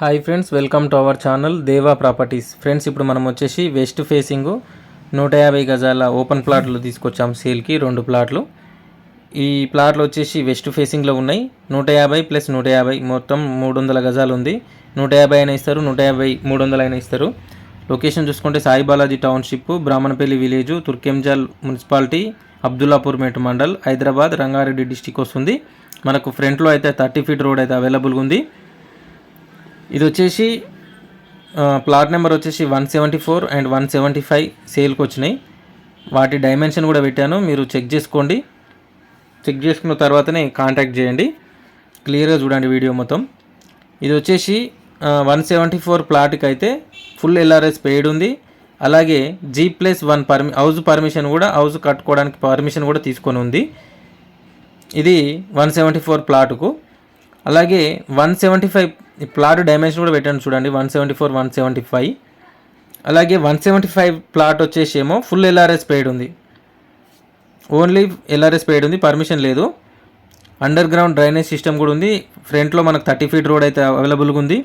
Hi friends welcome to our channel Deva properties. Friends ఇప్పుడు మనం వచ్చేసి వెస్ట్ ఫేసింగ్ నూట యాభై గజాల ఓపెన్ ప్లాట్లు తీసుకొచ్చాం సేల్కి రెండు ప్లాట్లు. ఈ ప్లాట్లు వచ్చేసి వెస్ట్ ఫేసింగ్లో ఉన్నాయి. నూట యాభై ప్లస్ నూట యాభై మొత్తం మూడు వందల గజాలు ఉంది. నూట యాభై అయినా ఇస్తారు నూట యాభై మూడు వందలు అయినా ఇస్తారు. లొకేషన్ చూసుకుంటే Sai Balaji township Brahmanapalli village Turkayamjal municipality Abdullapurmet mandal Hyderabad Rangareddy district వస్తుంది. మనకు ఫ్రంట్లో అయితే థర్టీ ఫీట్ రోడ్ అయితే అవైలబుల్గా ఉంది. ఇది వచ్చేసి ప్లాట్ నెంబర్ వచ్చేసి one seventy four and one seventy five సేల్కి వచ్చినాయి. వాటి డైమెన్షన్ కూడా పెట్టాను మీరు చెక్ చేసుకోండి. చెక్ చేసుకున్న తర్వాతనే కాంటాక్ట్ చేయండి. క్లియర్గా చూడండి వీడియో మొత్తం. ఇది వచ్చేసి వన్ సెవెంటీ ఫోర్ ప్లాట్కి అయితే ఫుల్ ఎల్ఆర్ఎస్ పెయిడ్ ఉంది. అలాగే G plus one పర్మి house permission కూడా హౌస్ కట్టుకోవడానికి పర్మిషన్ కూడా తీసుకొని ఉంది. ఇది వన్ సెవెంటీ ఫోర్ ప్లాటుకు. అలాగే వన్ సెవెంటీ ఫైవ్ ఈ ప్లాట్ డైమెన్షన్ కూడా పెట్టాను చూడండి one seventy four one seventy five అలాగే వన్ సెవెంటీ ఫైవ్ ప్లాట్ వచ్చేసి ఏమో ఫుల్ ఎల్ఆర్ఎస్ పెయిడ్ ఉంది ఓన్లీ ఎల్ఆర్ఎస్ పేడ్ ఉంది పర్మిషన్ లేదు. అండర్ గ్రౌండ్ డ్రైనేజ్ సిస్టమ్ కూడా ఉంది. ఫ్రంట్లో మనకు థర్టీ ఫీట్ రోడ్ అయితే అవైలబుల్గా ఉంది.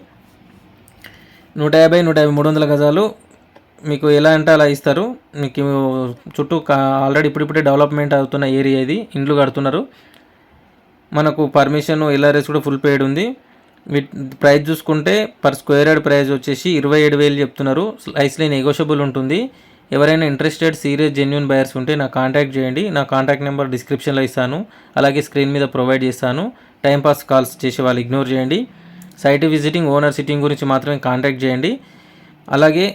నూట యాభై నూట యాభై మూడు వందల గజాలు మీకు ఎలా అంటే అలా ఇస్తారు. మీకు చుట్టూ ఆల్రెడీ ఇప్పుడిప్పుడే డెవలప్మెంట్ అవుతున్న ఏరియా ఇది. ఇండ్లు కడుతున్నారు. మనకు పర్మిషన్ ఎల్ఆర్ఎస్ కూడా ఫుల్ పేడ్ ఉంది. ప్రైస్ చూసుకుంటే పర్ స్క్వేర్ యార్డ్ ప్రైస్ వచ్చేసి ఇరవై ఏడు వేలు చెప్తున్నారు. స్లైస్లీ నెగోషియబుల్ ఉంటుంది. ఎవరైనా ఇంట్రెస్టెడ్ సీరియస్ జెన్యున్ బయర్స్ ఉంటే నా కాంటాక్ట్ చేయండి. నా కాంటాక్ట్ నెంబర్ డిస్క్రిప్షన్లో ఇస్తాను. అలాగే స్క్రీన్ మీద ప్రొవైడ్ చేస్తాను. టైంపాస్ కాల్స్ చేసి వాళ్ళు ఇగ్నోర్ చేయండి. సైట్ విజిటింగ్ ఓనర్ సిట్టింగ్ గురించి మాత్రమే కాంటాక్ట్ చేయండి. అలాగే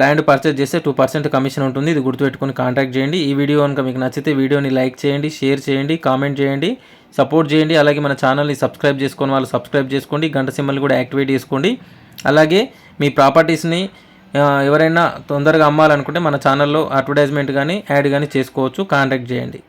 ల్యాండ్ పర్చేజ్ చేస్తే టూ పర్సెంట్ కమిషన్ ఉంటుంది. ఇది గుర్తుపెట్టుకుని కాంటాక్ట్ చేయండి. ఈ వీడియో కనుక మీకు నచ్చితే వీడియోని లైక్ చేయండి షేర్ చేయండి కామెంట్ చేయండి సపోర్ట్ చేయండి. అలాగే మన ఛానల్ని సబ్స్క్రైబ్ చేసుకొని వాళ్ళు సబ్స్క్రైబ్ చేసుకోండి గంట సింబల్ కూడా యాక్టివేట్ చేసుకోండి. అలాగే మీ ప్రాపర్టీస్ని ఎవరైనా తొందరగా అమ్మాలనుకుంటే మన ఛానల్లో అడ్వర్టైజ్మెంట్ కానీ యాడ్ కానీ చేసుకోవచ్చు. కాంటాక్ట్ చేయండి.